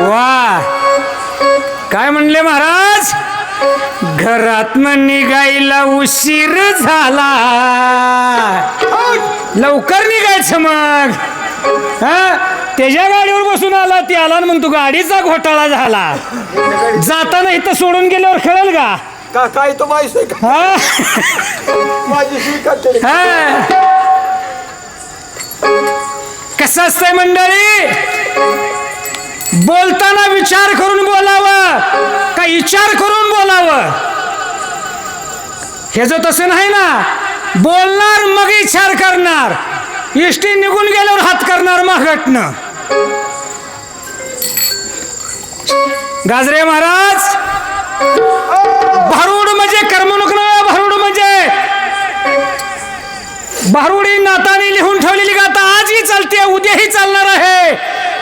वा. काय म्हणले महाराज? घरातनं निघायला उशीर झाला. लवकर निघायचं मग. हा? त्याच्या गाडीवर बसून आला ती आला आणि मग तू गाडीचा घोटाळा झाला. जाताना इथं सोडून गेल्यावर खेळेल का? का काय तो माहिती आहे का? हा? माझी स्वीकारते हा. कसं असतंय मंडळी? बोलताना विचार करून बोलावं का विचार करून बोलावं? हे जो तसं नाही ना बोलणार मग विचार करणार. इष्टी निघून गेल्यावर हात करणार मागटनं. गाजरे महाराज! भारूड म्हणजे करमणूक नव्हे भारूड म्हणजे भारुडी नाताने लिहून ठेवलेली गाता आजही चालते उद्याही चालणार आहे.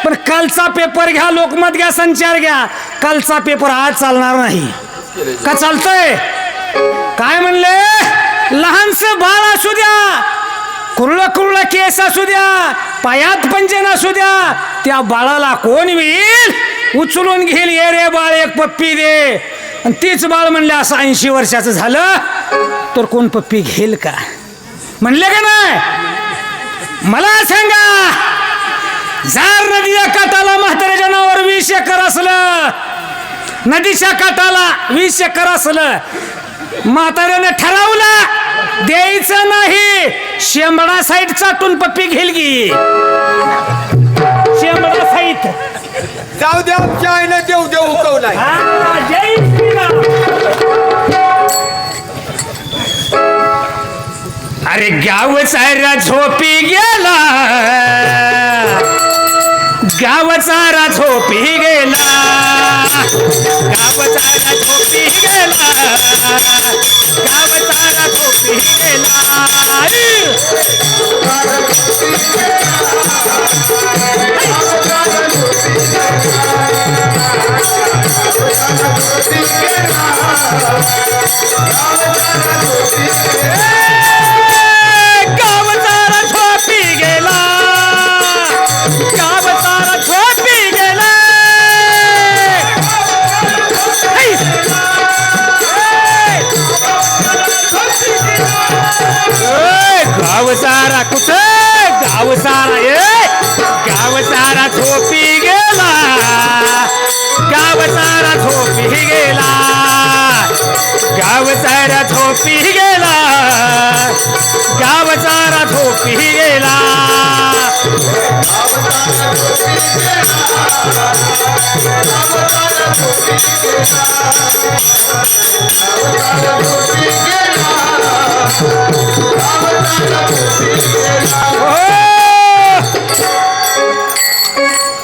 पण कालचा पेपर घ्या लोकमत घ्या संचार घ्या. कालचा पेपर आज चालणार नाही. का चालतंय? काय म्हणले? लहानस बाळ असू द्या. कुरळ कुरळ केस असू द्या पायात पंजन असू द्या त्या बाळाला कोण येईल उचलून घेईल ये रे बाळ एक पप्पी दे. आणि तीच बाळ म्हणले असं ऐंशी वर्षाचं झालं तर कोण पप्पी घेईल का? म्हणले का नाही? मला सांगा झार नदीच्या काटाला म्हाताऱ्याच्या नावावर वीस एकर असलं नदीच्या काठाला वीस एकर असलं म्हाताऱ्याने ठरवलं द्यायचं नाही. शेंबडा साईड चाटून पप्पी घेईल की? शेंबडा साईड जाऊ दे आमच्या आईनं देऊ देऊ हुकवलाय जय श्रीराम अरे गाव चारा झोपी गेला. गाव चारा झोपी गेला. गाव चारा गाव सारा झोपी गेला. गाव सारा झोपी गेला.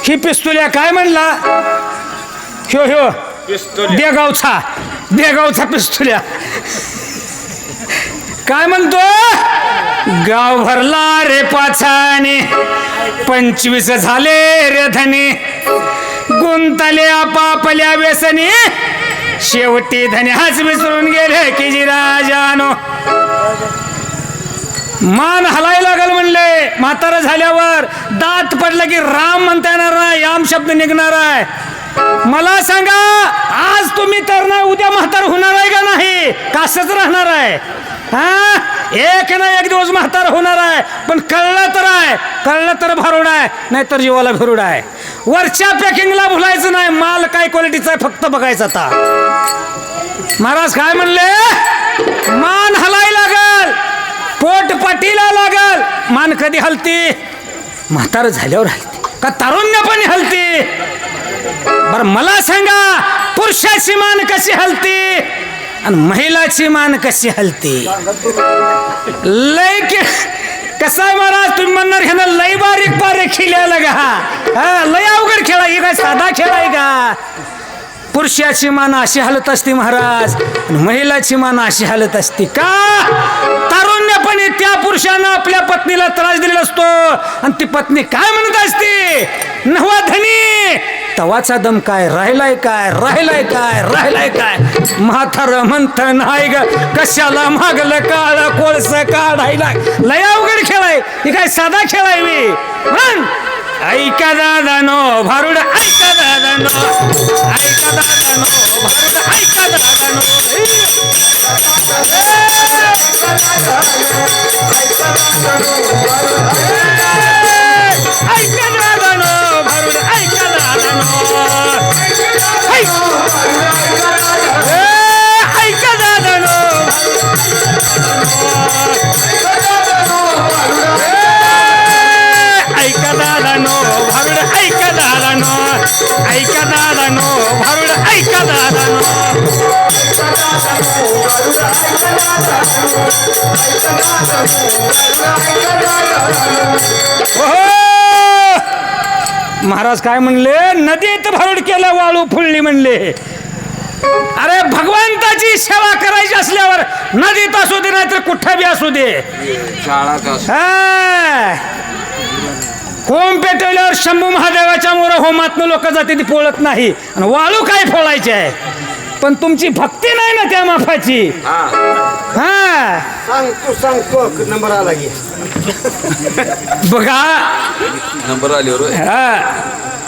ही पिस्तुल्या काय म्हणला? ह्यो ह्यो. देगावचा देगावचा पिस्तुल्या काय म्हणतो? गाव भरला रे पाछाने पंचवीस झाले रे धने. गुंतले आपापल्या व्यसनी. शेवटी धने हाच विसरून गेले की जी राजानो. मान हलाय लागल म्हणले. म्हातारा झाल्यावर दात पडलं की राम म्हणता येणार नाही याम शब्द निघणार आहे. मला सांगा आज तुम्ही तर नाही उद्या म्हातार होणार आहे का नाही? कासच राहणार आहे. हा? एक ना एक दिवस म्हातार होणार आहे. पण कळलं तर आहे. कळलं तर भरोड आहे. नाहीतर जीवाला भरुड आहे. वरच्या पॅकिंगला भुलायचं नाही. माल काय क्वालिटीचा आहे फक्त बघायचं आता. महाराज काय म्हणले? मान हलाय लागल. पोट पाटीला लागल. मान कधी हलती? म्हातार झाल्यावर हलते. का तारुण्यपणे हलते? बर मला सांगा पुरुषाची मान कशी हलते आणि महिलाची मान कशी हलते? लय के कसं आहे महाराज तुम्ही म्हणणार ह्यानं लय बारीक बारीक खेळायला का? हा लय अवघड खेळा ही काय साधा खेळ आहे का? पुरुषाची मान अशी हलत असते महाराज महिलाची मान अशी हलत असते का? तारुण्यपणे त्या पुरुषानं आपल्या पत्नीला त्रास दिलेला असतो आणि ती पत्नी काय म्हणत असते? नवा धनी तवाचा दम काय? राहिलाय काय? राहिलाय काय? राहिलाय काय? म्हातार म्हणत नाही ग कशाला मागलं काळ कोळस काढायला? लय अवघड खेळाय ही काय साधा खेळाय मी. ऐका दादा नो भारुड ऐका दादा नो ऐका दादा नो भारुड ऐका दादा नो ऐका दादा नो भारुड नो भारुड ऐका दादा नो ऐका दादा नो भारुड ऐका दादा नो ओहो! महाराज काय म्हणले? नदीत भारुड केलं वाळू फुलली म्हणले. अरे भगवंताची सेवा करायची असल्यावर नदीत असू दे नाही तर कुठं बी असू दे. हा. होम पेटवल्यावर शंभू महादेवाच्या मोर होमातनं लोक जाते ती पोळत नाही. आणि वाळू काय फोळायची आहे पण तुमची भक्ती नाही ना त्या माफाची हा. सांगतो सांगतो. नंबर आला की. बघा. नंबर आल्यावर हा.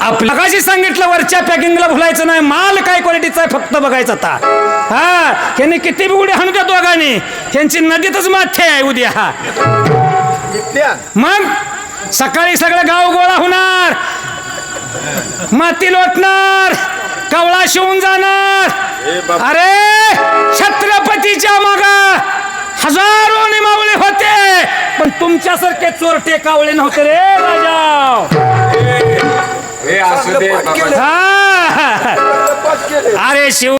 आपल्या कशी सांगितलं वरच्या पॅकिंगला भुलायचं नाही. माल काय क्वालिटीचा आहे फक्त बघायचा आता. हा. त्यांनी किती बी उड्या हाणू त्या दोघांनी. त्यांची नदीतच माथे आहे उद्या. हा मग? सकाळी सगळं गाव गोळा होणार. माती लोटणार कवळा शिवून जाणार. अरे छत्रपतीच्या माग हजारो निमावळे होते. पण तुमच्यासारखे चोरटे कावळे नव्हते रे राजा. अरे शिव